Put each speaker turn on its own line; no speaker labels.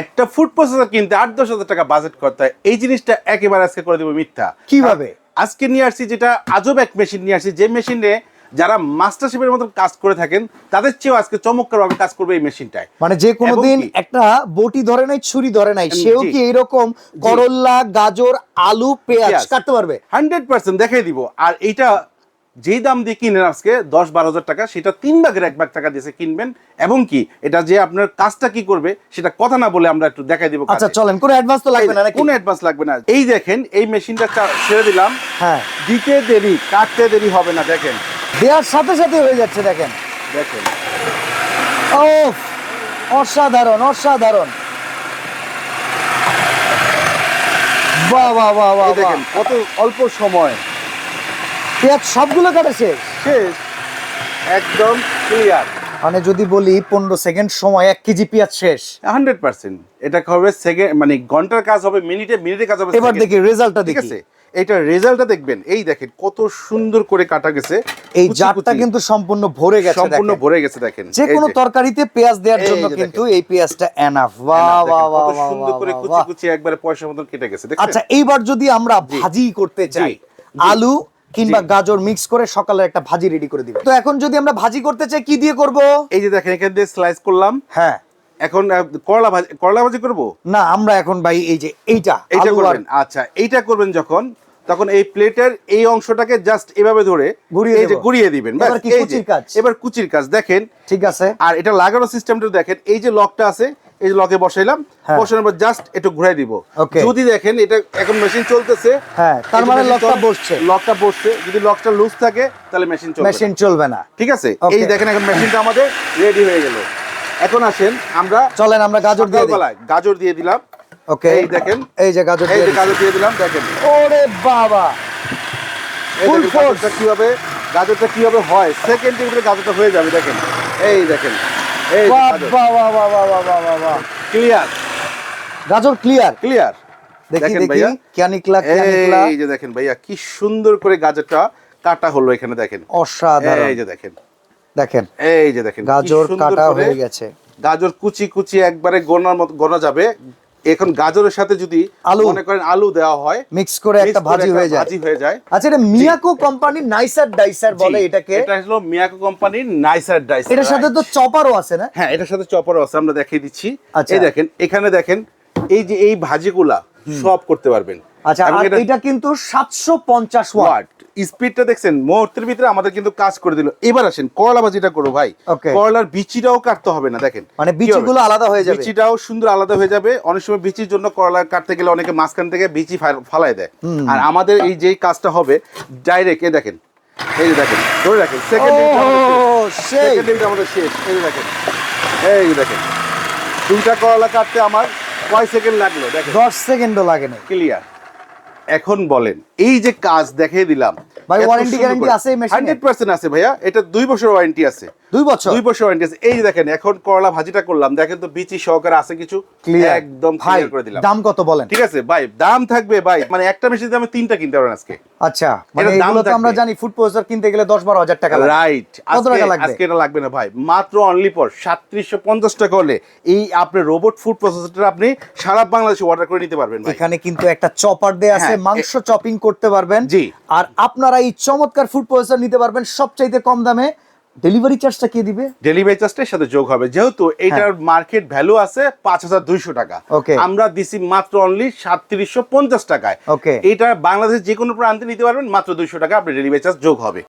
একটা food processor কিনতে আট দশ হাজার টাকা বাজেট করতে হয়। এই জিনিসটা একেবারে আজকে করে দেবো মিথ্যা।
কীভাবে?
আজকে নিয়ে আসছি যেটা আজব এক মেশিন নিয়ে আসছি। যে মেশিনে যারা মাস্টার শেফের মতন কাজ করে থাকেন তাদের চেয়েও আজকে চমৎকার ভাবে কাজ করবে এই মেশিনটায়
মানে যে কোনো দিন একটা বটি ধরে নাই ছুরি ধরে নাই। সেও কি এরকম করল্লা গাজর আলু পেঁয়াজ
পেঁয়াজ।
কাটতে পারবে?
হান্ড্রেড পার্সেন্ট দেখাই দিব। আর এইটা যেই দাম দিয়ে কিনেন আজকে দশ বারো হাজার টাকা সেটা তিন ভাগের এক ভাগ টাকা দিয়ে কিনবেন। এবং কি এটা যে আপনার কাজটা কি করবে সেটা কথা না বলে আমরা একটু দেখাই দিব
আচ্ছা চলেন কোনো অ্যাডভান্স তো লাগবে না
কোনো অ্যাডভান্স লাগবে না। এই দেখেন এই মেশিনটা ছেড়ে দিলাম।
হ্যাঁ।
দিতে দেরি কাটতে দেরি হবে না দেখেন।
দেওয়ার সাথে সাথে হয়ে যাচ্ছে দেখেন।
দেখেন।
ও অসাধারণ অসাধারণ। বাহ বাহ বাহ বাহ
দেখেন কত অল্প সময়।
পেঁয়াজ সবগুলো কাটা শেষ?
শেষ। একদম ক্লিয়ার
মানে যদি বলি পনেরো সেকেন্ড সময় এক কেজি পেঁয়াজ শেষ।
Hundred percent. এটা হবে? সেকেন্ড মানে ঘণ্টার কাজ হবে মিনিটে মিনিটে কাজ হবে
এবার দেখি রেজাল্টটা
ঠিক
দেখি।
আছে? এটা রেজাল্টটা দেখবেন। এই দেখেন কত সুন্দর করে কাটা গেছে।
এই জারটা কিন্তু সম্পূর্ণ ভরে গেছে
সম্পূর্ণ ভরে গেছে দেখেন।
যে। কোনো তরকারিতে পেঁয়াজ দেওয়ার জন্য কিন্তু এই পেঁয়াজটা এনাফ
দেখেন,
বাহ বাহ বাহ
কত সুন্দর করে কুচি কুচি একবারে পয়সার মতন কেটে গেছে
আচ্ছা এইবার যদি আমরা ভাজি করতে চাই আলু কিংবা গাজর মিক্স করে সকালে একটা ভাজি রেডি করে দিবে তো এখন যদি আমরা ভাজি করতে চাই কি দিয়ে করব?
এই যে দেখেন এখান দিয়ে স্লাইস করলাম।
হ্যাঁ।
এখন করলা ভাজি করলা ভাজি করব?
না আমরা এখন ভাই এই যে এইটা
এইটা করবেন। আচ্ছা এইটা করবেন যখন তখন এই প্লেটের এই অংশটাকে জাস্ট এভাবে ধরে
ঘুরিয়ে
এই যে। ঘুরিয়ে দিবেন।
এবার কুচির কাজ?
এবার কুচির কাজ। দেখেন
ঠিক আছে।
আর এটা লাগানোর সিস্টেমটা দেখেন এই যে লকটা আছে এই লকে বসাইলাম।
হ্যাঁ।
বসানোর পর জাস্ট একটু ঘুরাই দিব. যদি দেখেন এটা এখন মেশিন চলতেছে
হ্যাঁ, তার মানে লকটা বসছে।
লকটা বসছে। যদি লকটা লুজ থাকে তাহলে মেশিন চলবে
মেশিন চলবে না।
ঠিক আছে? এই দেখেন এখন মেশিনটা আমাদের রেডি হয়ে গেল। এখন আসেন আমরা
চলেন আমরা গাজর দিয়ে দিই।
গাজর দিয়ে দিলাম।
ওকে
এই দেখেন।
এই যে গাজর
এই
দিয়ে
যে গাজর দিয়ে দিলাম দেখেন।
ওরে বাবা! force.
গাজরটা কীভাবে গাজরটা কীভাবে হয়? সেকেন্ডের ভিতরে গাজরটা হয়ে যাবে দেখেন। এই দেখেন। ভাইয়া। কি সুন্দর করে গাজরটা কাটা হলো এখানে দেখেন।
অসাধারণ।
এই যে দেখেন।
দেখেন
এই যে দেখেন
গাজর কাটা হয়ে গেছে।
গাজর কুচি কুচি একবারে গোনার মতো গোনা যাবে। এখন গাজরের সাথে যদি
আলু।
মনে করেন আলু দেওয়া হয়
মিক্স করে একটা ভাজি হয়ে যায়।
ভাজি হয়ে যায়।
আচ্ছা এটা মিয়াকো কোম্পানির নাইসার ডাইসার বলে এটাকে।
এটা হলো মিয়াকো কোম্পানির নাইসার ডাইস
এটার সাথে তো চপারও আছে না?
হ্যাঁ এটার সাথে চপারও আছে আমরা দেখিয়ে দিচ্ছি।
আচ্ছা।
এই দেখেন এখানে দেখেন এই যে এই ভাজিগুলা সব করতে পারবেন।
আচ্ছা আর
এটা-
কিন্তু সাতশো পঞ্চাশ ওয়াট।
ওয়াট। স্পিডটা দেখছেন মুহূর্তের ভিতরে আমাদের কিন্তু কাজ করে দিল। এবার আসেন করলা ভাজিটা করো ভাই. করলার বিচিটাও কাটতে হবে না দেখেন।
মানে বিচিগুলো আলাদা হয়ে যাবে।
বিচিটাও সুন্দর আলাদা হয়ে যাবে। অনেক সময় বিচির জন্য করলা কাটতে গেলে অনেকে মাঝখান থেকে বিচি ফা- ফালাই দেয়। আর আমাদের এই যেই কাজটা হবে ডাইরেক্ট এ দেখেন এই যে দেখেন ধরে রাখেন সেকেন্ড
সেই।
সেকেন্ড আমাদের শেষ এই যে দেখেন এই যে দেখেন। দুইটা করলা কাটতে আমার কয় সেকেন্ড লাগল দেখেন।
দশ সেকেন্ডও লাগে না
ক্লিয়ার এখন বলেন এই যে কাজ দেখিয়ে দিলাম
ভাই, ওয়ারেন্টি গ্যারান্টি আছে এই machine এ?
হান্ড্রেড পার্সেন্ট আছে ভাইয়া এটা দুই বছর ওয়ারেন্টি আছে
দুই বছর?
দুই বছর ওয়ারেন্টি আছে। এই যে দেখেন এখন করলা ভাজিটা করলাম দেখেন তো বিচি সহকারে আছে কিছু? একদম ক্লিয়ার করে দিলাম।
দাম কত বলেন?
ঠিক আছে ভাই দাম থাকবে ভাই মানে একটা মেশিন দামে তিনটা কিনতে পারবেন আজকে।
আচ্ছা মানে এগুলো তো আমরা জানি ফুড প্রসেসর কিনতে গেলে দশ বারো হাজার টাকা লাগে
রাইট? আজকে এটা লাগবে না ভাই। মাত্র অনলি পর সাতত্রিশশো পঞ্চাশ টাকা হলে এই আপনার রোবট ফুড প্রসেসরটা আপনি সারা বাংলাদেশে অর্ডার করে নিতে পারবেন ভাই।
এখানে কিন্তু একটা চপার দেয়া আছে
হ্যাঁ,
মাংস চপিং করতে পারবেন।
জি।
আর আপনারা এই চমৎকার ফুড প্রসেসর নিতে পারবেন সবচাইতে কম দামে ডেলিভারি চার্জটা কে দিবে?
ডেলিভারি চার্জটার সাথে যোগ হবে। যেহেতু এটার মার্কেট ভ্যালু আছে পাঁচ হাজার দুইশো টাকা। আমরা দিছি মাত্র অনলি সাতত্রিশশো পঞ্চাশ টাকায়. এটা বাংলাদেশ যে কোনো প্রান্তে নিতে পারবেন মাত্র দুইশো টাকা আপনার ডেলিভারি চার্জ যোগ হবে।